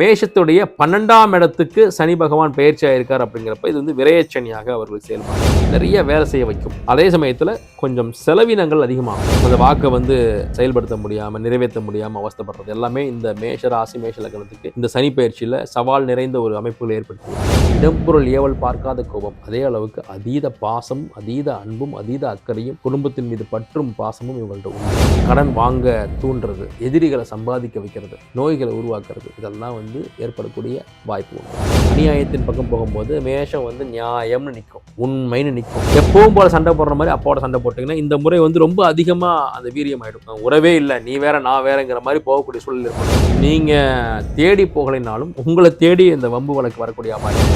மேஷத்துடைய பன்னெண்டாம் இடத்துக்கு சனி பகவான் பயிற்சி ஆயிருக்கார் அப்படிங்கிறப்ப இது வந்து விரயச்சனியாக அவர்கள் செயல்படும் நிறைய வேலை செய்ய வைக்கும். அதே சமயத்தில் கொஞ்சம் செலவினங்கள் அதிகமாகும். அந்த வாக்கை வந்து செயல்படுத்த முடியாமல் நிறைவேற்ற முடியாமல் அவஸ்தப்படுறது எல்லாமே இந்த மேஷ ராசி மேஷ லக்னத்துக்கு இந்த சனி பயிற்சியில் சவால் நிறைந்த ஒரு அமைப்புகள் ஏற்படுத்தும். இடம்பொருள் ஏவல் பார்க்காத கோபம். அதே அளவுக்கு அதீத பாசம் அதீத அன்பும் அதீத அக்கறையும் குடும்பத்தின் மீது பற்றும் பாசமும் இவங்கள்ட்ட உண்டு. கடன் வாங்க தூண்டுறது எதிரிகளை சம்பாதிக்க வைக்கிறது நோய்களை உருவாக்குறது இதெல்லாம் வந்து வந்து ஏற்படக்கூடிய வாய்ப்பு உண்டு. அநியாயத்தின் பக்கம் போகும்போது மேஷம் வந்து நியாயம்னு நிற்கும். உண்மைன்னு நிற்கும். எப்பவும் போல சண்டை போடுற மாதிரி அப்போட சண்டை போட்டிங்கன்னா இந்த முறை வந்து ரொம்ப அதிகமாக அந்த வீரியம் ஆகிடும் உறவே இல்லை. நீ வேற நான் வேறங்கிற மாதிரி போகக்கூடிய சூழல் இருக்கும் நீங்கள் தேடி போகலைனாலும் உங்களை தேடி இந்த வம்பு வழக்கு வரக்கூடிய அபாயம்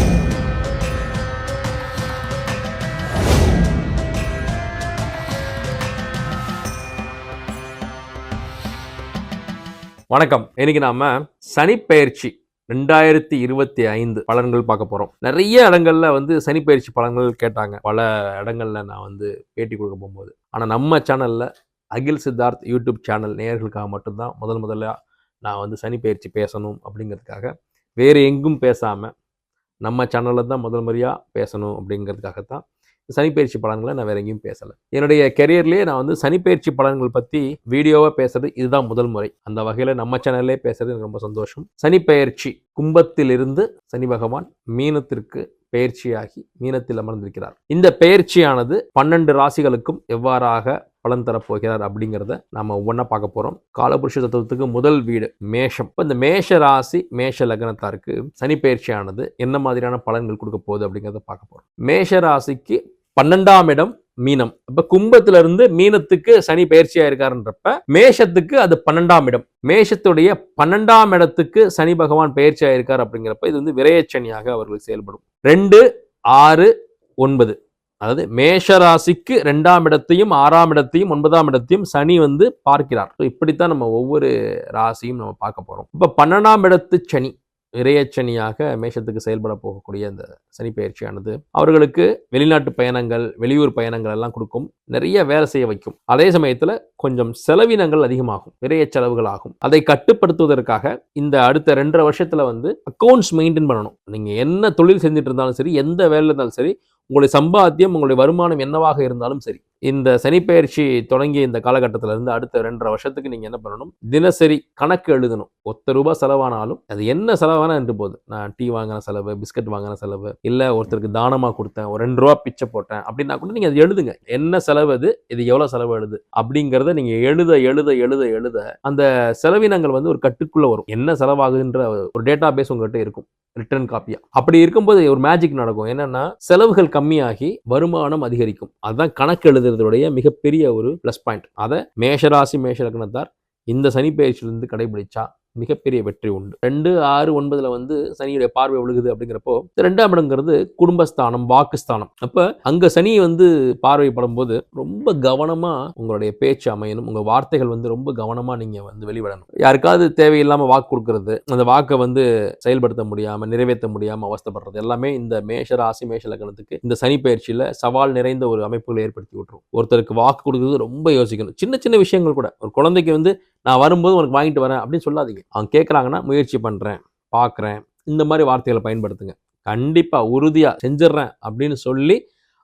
வணக்கம். இன்னைக்கு நாம சனிப்பெயர்ச்சி ரெண்டாயிரத்தி இருபத்தி ஐந்து பலன்கள் பார்க்க போறோம். நிறைய இடங்கள்ல வந்து சனிப்பெயர்ச்சி பலன்கள் கேட்டாங்க. பல இடங்கள்ல நான் வந்து பேட்டி கொடுக்க போகும்போது. ஆனா நம்ம சேனல்ல அகில் சித்தார்த் யூடியூப் சேனல் நேயர்களுக்காக மட்டும்தான் முதல் முதல்ல நான் வந்து சனிப்பெயர்ச்சி பேசணும் அப்படிங்கிறதுக்காக வேறு எங்கும் பேசாமல் நம்ம சேனலில் தான் முதல் முறையாக பேசணும் அப்படிங்கிறதுக்காகத்தான் சனிப்பயிற்சி பலன்களை நான் வேற எங்கேயும் பேசலை. என்னுடைய கெரியர்லேயே நான் வந்து சனிப்பயிற்சி பலன்கள் பற்றி வீடியோவாக பேசுறது இதுதான் முதல் முறை. அந்த வகையில் நம்ம சேனல்லே பேசுறது எனக்கு ரொம்ப சந்தோஷம். சனிப்பெயர்ச்சி கும்பத்திலிருந்து சனி பகவான் மீனத்திற்கு பெயர்ச்சியாகி மீனத்தில் அமர்ந்திருக்கிறார். இந்த பெயர்ச்சியானது பன்னெண்டு ராசிகளுக்கும் எவ்வாறாக பலன் தரப்போகிறார் அப்படிங்கிறத நம்ம ஒவ்வொன்றா பார்க்க போகிறோம் காலபுருஷ தத்துவத்துக்கு முதல் வீடு மேஷம். இப்போ இந்த மேஷ ராசி மேஷ லக்னத்தாருக்கு சனி பயிற்சியானது என்ன மாதிரியான பலன்கள் கொடுக்க போகுது அப்படிங்கிறத பார்க்க போகிறோம் மேஷ ராசிக்கு பன்னெண்டாம் இடம் மீனம். இப்ப கும்பத்துல இருந்து மீனத்துக்கு சனி பயிற்சியா இருக்காருன்றப்ப மேஷத்துக்கு அது பன்னெண்டாம் இடம். மேஷத்துடைய பன்னெண்டாம் இடத்துக்கு சனி பகவான் பயிற்சியா இருக்கார் அப்படிங்கிறப்ப இது வந்து விரையச்சனியாக அவர்கள் செயல்படும். ரெண்டு ஆறு ஒன்பது. அதாவது மேஷ ராசிக்கு ரெண்டாம் இடத்தையும் ஆறாம் இடத்தையும் ஒன்பதாம் இடத்தையும் சனி வந்து பார்க்கிறார். இப்படித்தான் நம்ம ஒவ்வொரு ராசியும் நம்ம பார்க்க போறோம். இப்ப பன்னெண்டாம் இடத்து சனி. இறையச்சனியாக மேஷத்துக்கு செயல்பட போகக்கூடிய அந்த சனி பயிற்சியானது அவர்களுக்கு வெளிநாட்டு பயணங்கள் வெளியூர் பயணங்கள் எல்லாம் கொடுக்கும் நிறைய வேலை செய்ய வைக்கும். அதே சமயத்தில் கொஞ்சம் செலவினங்கள் அதிகமாகும் நிறைய செலவுகள் ஆகும் அதை கட்டுப்படுத்துவதற்காக இந்த அடுத்த ரெண்டரை வருஷத்தில் வந்து அக்கௌண்ட்ஸ் மெயின்டைன் பண்ணணும். நீங்கள் என்ன தொழில் செஞ்சுட்டு இருந்தாலும் சரி எந்த வேலையில் இருந்தாலும் சரி உங்களுடைய சம்பாத்தியம் உங்களுடைய வருமானம் என்னவாக இருந்தாலும் சரி இந்த சனிப்பெயர்ச்சி தொடங்கிய இந்த காலகட்டத்தில இருந்து அடுத்த ரெண்டரை வருஷத்துக்கு நீங்கள் என்ன பண்ணணும்? தினசரி கணக்கு எழுதணும். ஒத்த ரூபாய் செலவானாலும் அது என்ன செலவானா என்று போகுது. நான் டீ வாங்கின செலவு பிஸ்கட் வாங்கின செலவு இல்லை ஒருத்தருக்கு தானமாக கொடுத்தேன் ஒரு ரெண்டு ரூபா பிச்சை போட்டேன் அப்படின்னா கூட நீங்கள் அது எழுதுங்க. என்ன செலவு அது? இது எவ்வளோ செலவு எழுது? அப்படிங்கிறத நீங்கள் எழுத எழுத எழுத எழுத அந்த செலவினங்கள் வந்து ஒரு கட்டுக்குள்ளே வரும். என்ன செலவாகுதுன்ற ஒரு டேட்டா பேஸ் உங்கள்கிட்ட இருக்கும். ரிட்டர்ன் காப்பியா அப்படி இருக்கும்போது ஒரு மேஜிக் நடக்கும். என்னன்னா செலவுகள் கம்மியாகி வருமானம் அதிகரிக்கும். அதுதான் கணக்கு எழுது எழுதுறதுடைய மிகப்பெரிய ஒரு ப்ளஸ் பாயிண்ட் அதை மேஷராசி மேஷ லக்னத்தார் இந்த சனி பயிற்சியிலிருந்து கடைபிடிச்சா மிகப்பெரிய வெற்றி உண்டு. ரெண்டு ஆறு ஒன்பதுல வந்து சனியுடைய பார்வை விழுகுது அப்படிங்கிறப்போ ரெண்டாம் இடங்கிறது குடும்பஸ்தானம் வாக்குஸ்தானம். அப்ப அங்க சனி வந்து பார்வைப்படும் போது ரொம்ப கவனமா உங்களுடைய பேச்சு அமையணும். உங்க வார்த்தைகள் வந்து ரொம்ப கவனமா நீங்க வந்து வெளிவிடணும். யாருக்காவது தேவையில்லாம வாக்கு கொடுக்கறது அந்த வாக்கை வந்து செயல்படுத்த முடியாம நிறைவேற்ற முடியாம அவஸ்தப்படுறது எல்லாமே இந்த மேஷ ராசி மேஷ லக்னத்துக்கு இந்த சனி பயிற்சியில சவால் நிறைந்த ஒரு அமைப்புகளை ஏற்படுத்தி விட்டுரும். ஒருத்தருக்கு வாக்கு கொடுக்கறது ரொம்ப யோசிக்கணும். சின்ன சின்ன விஷயங்கள் கூட. ஒரு குழந்தைக்கு வந்து நான் வரும்போது உனக்கு வாங்கிட்டு வரேன் அப்படின்னு சொல்லாதீங்க. அவங்க கேட்குறாங்கன்னா முயற்சி பண்ணுறேன் பார்க்குறேன் இந்த மாதிரி வார்த்தைகளை பயன்படுத்துங்க. கண்டிப்பாக உறுதியாக செஞ்சிடுறேன் அப்படின்னு சொல்லி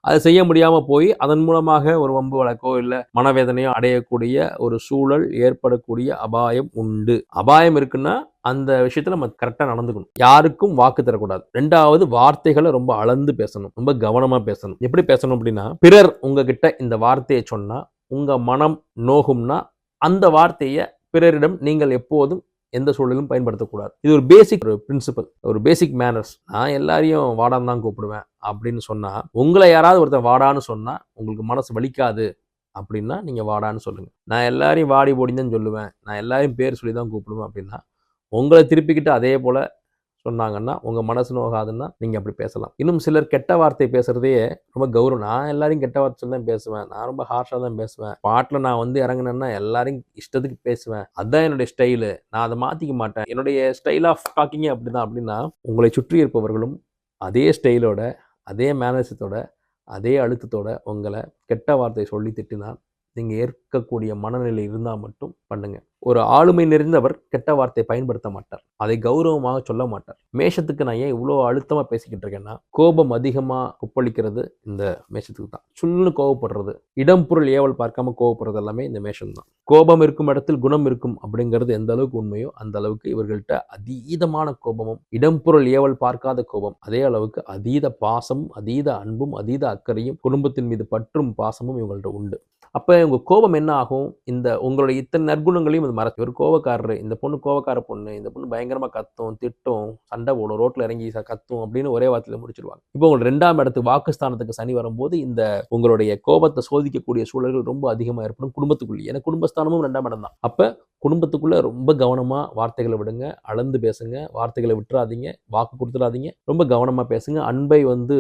அதை செய்ய முடியாமல் போய் அதன் மூலமாக ஒரு வம்பு வழக்கோ இல்லை மனவேதனையோ அடையக்கூடிய ஒரு சூழல் ஏற்படக்கூடிய அபாயம் உண்டு. அபாயம் இருக்குன்னா அந்த விஷயத்தில் நம்ம கரெக்டாக நடந்துக்கணும். யாருக்கும் வாக்கு தரக்கூடாது. ரெண்டாவது வார்த்தைகளை ரொம்ப அளந்து பேசணும். ரொம்ப கவனமாக பேசணும். எப்படி பேசணும் அப்படின்னா பிறர் உங்ககிட்ட இந்த வார்த்தையை சொன்னால் உங்கள் மனம் நோகும்னா அந்த வார்த்தையை பிறரிடம் நீங்கள் எப்போதும் எந்த சூழலும் பயன்படுத்தக்கூடாது. இது ஒரு பேசிக் ஒரு பிரின்சிபல் ஒரு பேசிக் மேனர்ஸ் நான் எல்லாரையும் வாடான்னு தான் கூப்பிடுவேன் அப்படின்னு சொன்னால் உங்களை யாராவது ஒருத்தன் வாடான்னு சொன்னால் உங்களுக்கு மனசு வலிக்காது அப்படின்னா நீங்கள் வாடான்னு சொல்லுங்கள் நான் எல்லாரையும் வாடி போடின்னு தான் சொல்லுவேன். நான் எல்லாரையும் பேர் சொல்லி தான் கூப்பிடுவேன் அப்படின்னா உங்களை திருப்பிக்கிட்டு அதே போல் சொன்னாங்கன்னா உங்கள் மனசு நோகாதுன்னா நீங்கள் அப்படி பேசலாம். இன்னும் சிலர் கெட்ட வார்த்தை பேசுறதே ரொம்ப கௌரவம். நான் எல்லாரையும் கெட்ட வார்த்தை தான் பேசுவேன். நான் ரொம்ப ஹார்ஷாக தான் பேசுவேன். பாட்டில் நான் வந்து இறங்குனேன்னா எல்லாரையும் இஷ்டத்துக்கு பேசுவேன். அதுதான் என்னுடைய ஸ்டைலு நான் அதை மாற்றிக்க மாட்டேன். என்னுடைய ஸ்டைல் ஆஃப் டாக்கிங்கே அப்படிதான். அப்படின்னா உங்களை சுற்றி இருப்பவர்களும் அதே ஸ்டைலோட அதே மேனசத்தோட அதே அழுத்தத்தோட உங்களை கெட்ட வார்த்தை சொல்லி திட்டினால் நீங்கள் ஏற்கக்கூடிய மனநிலை இருந்தால் மட்டும் பண்ணுங்க. ஒரு ஆளுமை நிறைந்தவர் கெட்ட வார்த்தையை பயன்படுத்த மாட்டார். அதை கௌரவமாக சொல்ல மாட்டார். மேஷத்துக்கு நான் ஏன் இவ்வளோ அழுத்தமாக பேசிக்கிட்டு இருக்கேன்னா கோபம் அதிகமாக கொப்பளிக்கிறது இந்த மேஷத்துக்கு தான். சுல்லுன்னு கோவப்படுறது இடம் பொருள் ஏவல் பார்க்காம கோவப்படுறது எல்லாமே இந்த மேஷம் தான். கோபம் இருக்கும் இடத்தில் குணம் இருக்கும் அப்படிங்கிறது எந்த அளவுக்கு உண்மையோ அந்த அளவுக்கு இவர்கள்ட்ட அதீதமான கோபமும் இடம் பொருள் ஏவல் பார்க்காத கோபம் அதே அளவுக்கு அதீத பாசமும் அதீத அன்பும் அதீத அக்கறையும் குடும்பத்தின் மீது பற்றும் பாசமும் இவங்கள்ட்ட உண்டு. அப்போ உங்கள் கோபம் என்ன ஆகும்? இந்த உங்களுடைய இத்தனை நற்குணங்களையும் இது மறக்கும். ஒரு கோவக்காரரு இந்த பொண்ணு கோவக்கார பொண்ணு இந்த பொண்ணு பயங்கரமாக கத்தும் திட்டும் சண்டை போடும் ரோட்டில் இறங்கி கத்தும் அப்படின்னு ஒரே வார்த்தையில் முடிச்சிருவாங்க. இப்போ உங்களுக்கு ரெண்டாம் இடத்துக்கு வாக்குஸ்தானத்துக்கு சனி வரும்போது இந்த உங்களுடைய கோபத்தை சோதிக்கக்கூடிய சூழல்கள் ரொம்ப அதிகமாக ஏற்படும் குடும்பத்துக்குள்ளே ஏன்னா குடும்பஸ்தானமும் ரெண்டாம் இடம் தான். அப்போ குடும்பத்துக்குள்ளே ரொம்ப கவனமாக வார்த்தைகளை விடுங்க அளந்து பேசுங்க வார்த்தைகளை விட்டுறாதீங்க வாக்கு கொடுத்துடாதீங்க ரொம்ப கவனமாக பேசுங்க. அன்பை வந்து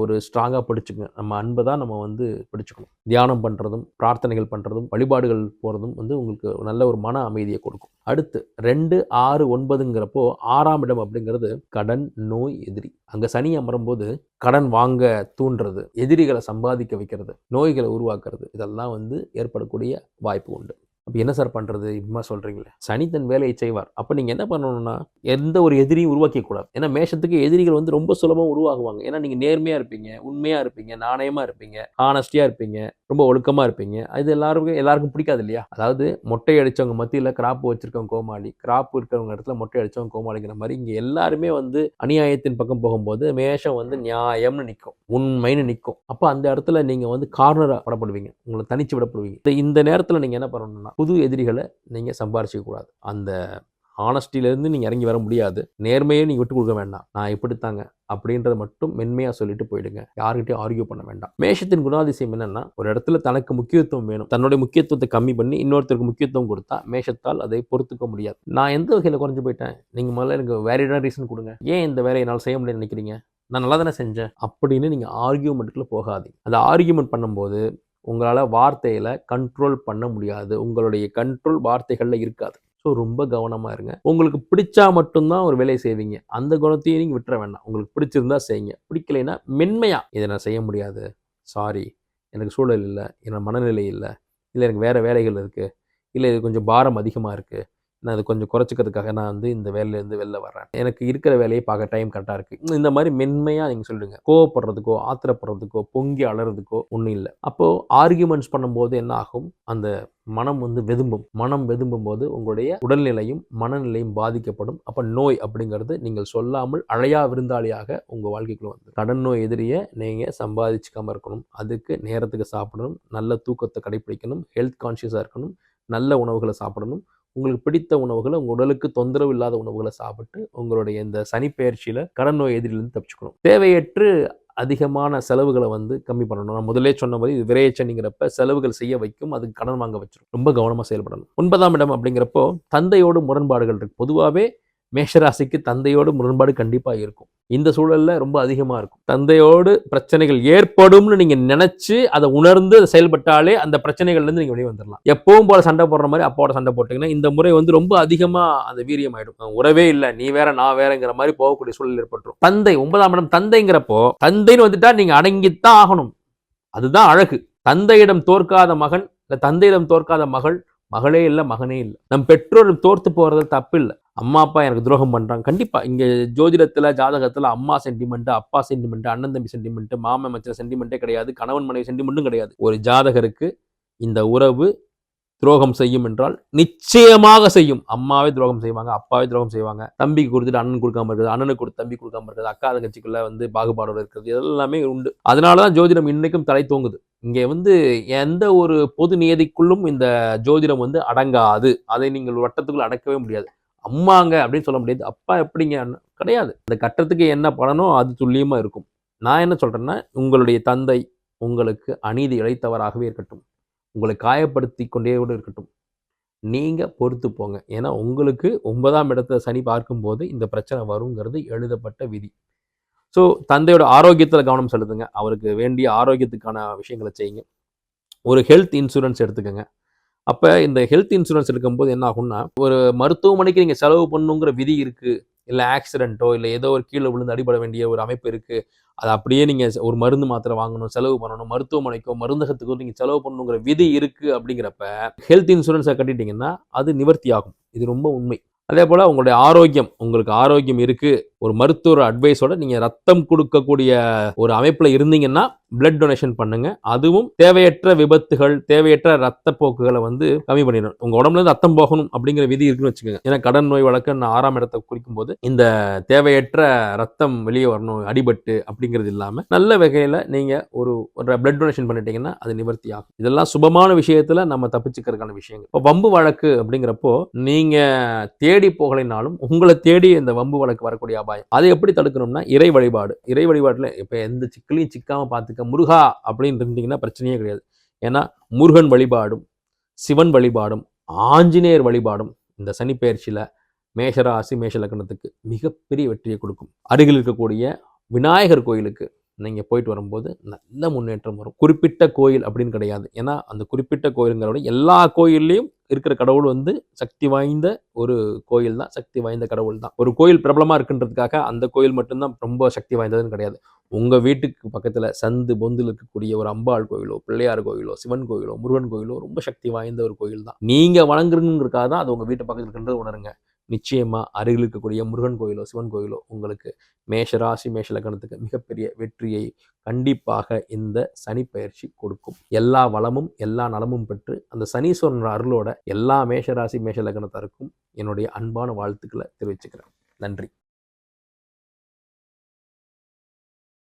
ஒரு ஸ்ட்ராங்காக பிடிச்சுங்க நம்ம அன்பை தான் நம்ம வந்து பிடிச்சுக்கணும். தியானம் பண்ணுறதும் பிரார்த்தனைகள் பண்ணுறதும் வழிபாடுகள் போகிறதும் வந்து உங்களுக்கு நல்ல ஒரு மன அமைதியை கொடுக்கும். அடுத்து ரெண்டு ஆறு ஒன்பதுங்கிறப்போ ஆறாம் இடம் அப்படிங்கிறது கடன் நோய் எதிரி. அங்கே சனி அமரும்போது கடன் வாங்க தூண்டுறது எதிரிகளை சம்பாதிக்க வைக்கிறது நோய்களை உருவாக்குறது இதெல்லாம் வந்து ஏற்படக்கூடிய வாய்ப்பு உண்டு. அப்போ என்ன சார் பண்ணுறது இப்படிமா சொல்கிறீங்களே சனி தன் வேலையை செய்வார். அப்போ நீங்கள் என்ன பண்ணணும்னா எந்த ஒரு எதிரியும் உருவாக்கக்கூடாது ஏன்னா மேஷத்துக்கு எதிரிகள் வந்து ரொம்ப சுலபமாக உருவாகுவாங்க. ஏன்னா நீங்கள் நேர்மையாக இருப்பீங்க உண்மையாக இருப்பீங்க நாணயமாக இருப்பீங்க ஆனஸ்டியாக இருப்பீங்க ரொம்ப ஒழுக்கமாக இருப்பீங்க. அது எல்லாருக்கும் எல்லாருக்கும் பிடிக்காது இல்லையா? அதாவது மொட்டை அடித்தவங்க மத்தியில் கிராப் வச்சுருக்கவங்க கோமாளி கிராப் இருக்கிறவங்க இடத்துல மொட்டை அடித்தவங்க கோமாளிங்கிற மாதிரி இங்கே எல்லாருமே வந்து அநியாயத்தின் பக்கம் போகும்போது மேஷம் வந்து நியாயம்னு நிற்கும் உண்மைன்னு நிற்கும் அப்போ அந்த இடத்துல நீங்கள் வந்து கார்னராக விடப்படுவீங்க உங்களை தனிச்சு விடப்படுவீங்க. இந்த- இந்த நேரத்தில் நீங்கள் என்ன பண்ணணும்னா புது எதிரிகளை நீங்கள் சம்பாரிச்சிக்கக்கூடாது அந்த ஆனஸ்டிலேருந்து நீங்கள் இறங்கி வர முடியாது. நேர்மையை நீங்கள் விட்டு கொடுக்க வேண்டாம். நான் இப்படித்தாங்க. அப்படின்றத மட்டும் மென்மையாக சொல்லிட்டு போயிடுங்க. யார்கிட்டயும் ஆர்கியூ பண்ண வேண்டாம். மேஷத்தின் குணாதிசயம் என்னென்னா ஒரு இடத்துல தனக்கு முக்கியத்துவம் வேணும். தன்னுடைய முக்கியத்துவத்தை கம்மி பண்ணி இன்னொருத்தருக்கு முக்கியத்துவம் கொடுத்தா மேஷத்தால் அதை பொறுத்துக்க முடியாது. நான் எந்த வகையில் குறைஞ்சு போயிட்டேன்? நீங்கள் முதல்ல எனக்கு வேற ரீசன் கொடுங்க. ஏன் இந்த வேலையை என்னால் செய்ய முடியும்னு நினைக்கிறீங்க? நான் நல்லா தானே செஞ்சேன்? அப்படின்னு நீங்கள் ஆர்கியூமெண்ட்டுக்குள்ளே போகாதீங்க. அந்த ஆர்கியூமெண்ட் பண்ணும்போது உங்களால் வார்த்தையில் கண்ட்ரோல் பண்ண முடியாது. உங்களுடைய கண்ட்ரோல் வார்த்தைகளில் இருக்காது. ஸோ ரொம்ப கவனமாக இருங்க. உங்களுக்கு பிடிச்சா மட்டும்தான் ஒரு வேலையை செய்வீங்க. அந்த குணத்தையும் நீங்கள் விட்டுற வேண்டாம். உங்களுக்கு பிடிச்சிருந்தா செய்யுங்க. பிடிக்கலைன்னா மென்மையாக இதை நான் செய்ய முடியாது. சாரி எனக்கு சூழல் இல்லை. என்னோடய மனநிலை இல்லை. இல்லை எனக்கு வேறு வேலைகள் இருக்குது இல்லை இது கொஞ்சம் பாரம் அதிகமாக இருக்குது நான் அது கொஞ்சம் குறைச்சிக்கிறதுக்காக நான் வந்து இந்த வேலையிலேருந்து வெளில வர்றேன். எனக்கு இருக்கிற வேலையை பார்க்க டைம் கரெக்டாக இருக்குது இந்த மாதிரி மென்மையாக நீங்கள் சொல்லுங்க. கோவப்படுறதுக்கோ ஆத்திரப்படுறதுக்கோ பொங்கி அலறதுக்கோ ஒன்றும் இல்லை. அப்போது ஆர்கியூமெண்ட்ஸ் பண்ணும்போது என்ன ஆகும்? அந்த மனம் வந்து வெதும்பும். மனம் வெதும்பும் போது உங்களுடைய உடல்நிலையும் மனநிலையும் பாதிக்கப்படும். அப்போ நோய் அப்படிங்கிறது நீங்கள் சொல்லாமல் அழையா விருந்தாளியாக உங்கள் வாழ்க்கைக்குள்ள வந்து கடன் நோய் எதிரியை நீங்கள் சம்பாதிச்சுக்காமல் இருக்கணும். அதுக்கு நேரத்துக்கு சாப்பிடணும். நல்ல தூக்கத்தை கடைப்பிடிக்கணும். ஹெல்த் கான்ஷியஸாக இருக்கணும். நல்ல உணவுகளை சாப்பிடணும். உங்களுக்கு பிடித்த உணவுகளை உங்கள் உடலுக்கு தொந்தரவு இல்லாத உணவுகளை சாப்பிட்டு உங்களுடைய இந்த சனிப்பெயர்ச்சியில் கடன் நோய் எதிரிலிருந்து தப்பிச்சுக்கணும். தேவையற்று அதிகமான செலவுகளை வந்து கம்மி பண்ணணும். நான் முதலே சொன்ன மாதிரி இது விரையச்சனிங்கிறப்ப செலவுகள் செய்ய வைக்கும் அதுக்கு கடன் வாங்க வச்சிடும் ரொம்ப கவனமாக செயல்படணும். ஒன்பதாம் இடம் அப்படிங்கிறப்போ தந்தையோடு முரண்பாடுகள் இருக்கு. பொதுவாகவே மேஷராசிக்கு தந்தையோடு முரண்பாடு கண்டிப்பாக இருக்கும். இந்த சூழலில் ரொம்ப அதிகமாக இருக்கும். தந்தையோடு பிரச்சனைகள் ஏற்படும்னு நீங்கள் நினச்சி அதை உணர்ந்து செயல்பட்டாலே அந்த பிரச்சனைகள்லேருந்து நீங்கள் வெளியே வந்துடலாம் எப்பவும் போல சண்டை போடுற மாதிரி அப்பாவோட சண்டை போட்டிங்கன்னா இந்த முறை வந்து ரொம்ப அதிகமாக அந்த வீரியம் ஆயிடும். உறவே இல்லை நீ வேற நான் வேறங்கிற மாதிரி போகக்கூடிய சூழல் ஏற்பட்டுரும். தந்தை ஒன்பதாம் இடம் தந்தைங்கிறப்போ தந்தைன்னு வந்துட்டா நீங்கள் அடங்கித்தான் ஆகணும். அதுதான் அழகு. தந்தையிடம் தோற்காத மகன் இல்லை தந்தையிடம் தோற்காத மகள் மகளே இல்லை மகனே இல்லை. நம் பெற்றோர் தோர்த்து போகிறது தப்பு இல்லை அம்மா அப்பா எனக்கு துரோகம் பண்ணுறாங்க கண்டிப்பாக இங்கே ஜோதிடத்தில் ஜாதகத்தில் அம்மா சென்டிமெண்ட்டு அப்பா சென்டிமெண்ட்டு அண்ணன் தம்பி சென்டிமெண்ட்டு மாமன் மச்சன் சென்டிமெண்ட்டே கிடையாது. கணவன் மனைவி சென்டிமெண்ட்டும் கிடையாது. ஒரு ஜாதகருக்கு இந்த உறவு துரோகம் செய்யும் என்றால் நிச்சயமாக செய்யும். அம்மாவே துரோகம் செய்வாங்க அப்பாவே துரோகம் செய்வாங்க. தம்பிக்கு கொடுத்துட்டு அண்ணன் கொடுக்காம இருக்குது அண்ணனுக்கு கொடுத்து தம்பி கொடுக்காம இருக்குது அக்கா தங்கச்சிக்குள்ள வந்து பாகுபாடோடு இருக்கிறது இதெல்லாமே உண்டு. அதனாலதான் ஜோதிடம் இன்னைக்கும் தலை தோங்குது. இங்கே வந்து எந்த ஒரு பொது நியதிக்குள்ளும் இந்த ஜோதிடம் வந்து அடங்காது. அதை நீங்கள் வட்டத்துக்குள் அடக்கவே முடியாது. அம்மாங்க அப்படின்னு சொல்ல முடியாது. அப்பா எப்படிங்க? கிடையாது. அந்த கட்டத்துக்கு என்ன பலனோ அது துல்லியமாக இருக்கும். நான் என்ன சொல்கிறேன்னா உங்களுடைய தந்தை உங்களுக்கு அநீதி இழைத்தவராகவே இருக்கட்டும். உங்களை காயப்படுத்தி கொண்டே கூட இருக்கட்டும். நீங்கள் பொறுத்து போங்க. ஏன்னா உங்களுக்கு ஒன்பதாம் இடத்துல சனி பார்க்கும்போது இந்த பிரச்சனை வருங்கிறது எழுதப்பட்ட விதி. ஸோ தந்தையோட ஆரோக்கியத்தில் கவனம் செலுத்துங்க. அவருக்கு வேண்டிய ஆரோக்கியத்துக்கான விஷயங்களை செய்யுங்க. ஒரு ஹெல்த் இன்சூரன்ஸ் எடுத்துக்கோங்க. அப்போ இந்த ஹெல்த் இன்சூரன்ஸ் எடுக்கும்போது என்ன ஆகும்னா ஒரு மருத்துவமனைக்கு நீங்கள் செலவு பண்ணுங்கிற விதி இருக்குது இல்லை ஆக்சிடென்ட்டோ இல்லை ஏதோ ஒரு கீழே விழுந்து அடிபட வேண்டிய ஒரு அமைப்பு இருக்குது அது அப்படியே நீங்கள் ஒரு மருந்து மாத்திரை வாங்கணும் செலவு பண்ணணும் மருத்துவமனைக்கோ மருந்தகத்துக்கோ நீங்கள் செலவு பண்ணணுங்கிற விதி இருக்குது அப்படிங்கிறப்ப ஹெல்த் இன்சூரன்ஸை கட்டிட்டீங்கன்னா அது நிவர்த்தி ஆகும் இது ரொம்ப உண்மை. அதே போல் உங்களுடைய ஆரோக்கியம் உங்களுக்கு ஆரோக்கியம் இருக்குது ஒரு மருத்துவர் அட்வைஸோட நீங்கள் ரத்தம் கொடுக்கக்கூடிய ஒரு அமைப்பில் இருந்தீங்கன்னா பிளட் டொனேஷன் பண்ணுங்க. அதுவும் தேவையற்ற விபத்துகள் தேவையற்ற ரத்த போக்குகளை வந்து கம்மி பண்ணிடும் உங்க உடம்புல இருந்து ரத்தம் போகணும் அப்படிங்கிற விதி இருக்குன்னு வச்சுக்கோங்க. ஏன்னா கடன் நோய் வழக்கு நான் ஆறாம் இடத்தை குறிக்கும் போது இந்த தேவையற்ற ரத்தம் வெளியே வரணும் அடிபட்டு அப்படிங்கிறது இல்லாம நல்ல வகையில நீங்க ஒரு ஒரு பிளட் டொனேஷன் பண்ணிட்டீங்கன்னா அது நிவர்த்தி ஆகும். இதெல்லாம் சுபமான விஷயத்துல நம்ம தப்பிச்சுக்கிறதுக்கான விஷயங்கள். இப்போ வம்பு வழக்கு அப்படிங்கிறப்போ நீங்க தேடி போகலைனாலும் உங்களை தேடி இந்த வம்பு வழக்கு வரக்கூடிய அபாயம் அதை எப்படி தடுக்கணும்னா இறை வழிபாடு. இறை வழிபாட்டில் இப்போ எந்த சிக்கலையும் சிக்காமல் பார்த்துக்க முருகா அப்படின்னு இருந்தீங்கன்னா பிரச்சனையே கிடையாது. ஏன்னா முருகன் வழிபாடும் சிவன் வழிபாடும் ஆஞ்சநேயர் வழிபாடும் இந்த சனி பயிற்சியில் மேஷராசி மேஷ லக்னத்துக்கு மிகப்பெரிய வெற்றியை கொடுக்கும். அருகில் இருக்கக்கூடிய விநாயகர் கோயிலுக்கு நீங்கள் போயிட்டு வரும்போது நல்ல முன்னேற்றம் வரும். குறிப்பிட்ட கோயில் அப்படின்னு கிடையாது. ஏன்னா அந்த குறிப்பிட்ட கோயிலுங்கிறோட எல்லா கோயில்லையும் இருக்கிற கடவுள் வந்து சக்தி வாய்ந்த ஒரு கோயில் தான். சக்தி வாய்ந்த கடவுள் தான். ஒரு கோயில் பிரபலமாக இருக்குன்றதுக்காக அந்த கோயில் மட்டும்தான் ரொம்ப சக்தி வாய்ந்ததுன்னு கிடையாது. உங்கள் வீட்டுக்கு பக்கத்தில் சந்து பொந்தில் இருக்கக்கூடிய ஒரு அம்பாள் கோயிலோ பிள்ளையார் கோயிலோ சிவன் கோயிலோ முருகன் கோயிலோ ரொம்ப சக்தி வாய்ந்த ஒரு கோயில் தான். நீங்கள் வணங்குறதுங்கிறதுக்காக தான் அது உங்கள் வீட்டு பக்கத்தில் இருக்கின்றது உணருங்க. நிச்சயமாக அருகில் இருக்கக்கூடிய முருகன் கோயிலோ சிவன் கோயிலோ உங்களுக்கு மேஷராசி மேஷ லக்னத்துக்கு மிகப்பெரிய வெற்றியை கண்டிப்பாக இந்த சனி பயிற்சி கொடுக்கும். எல்லா வளமும் எல்லா நலமும் பெற்று அந்த சனீஸ்வரன் அருளோட எல்லா மேஷ ராசி மேஷ லக்னத்தாருக்கும் என்னுடைய அன்பான வாழ்த்துக்களை தெரிவிச்சுக்கிறேன். நன்றி.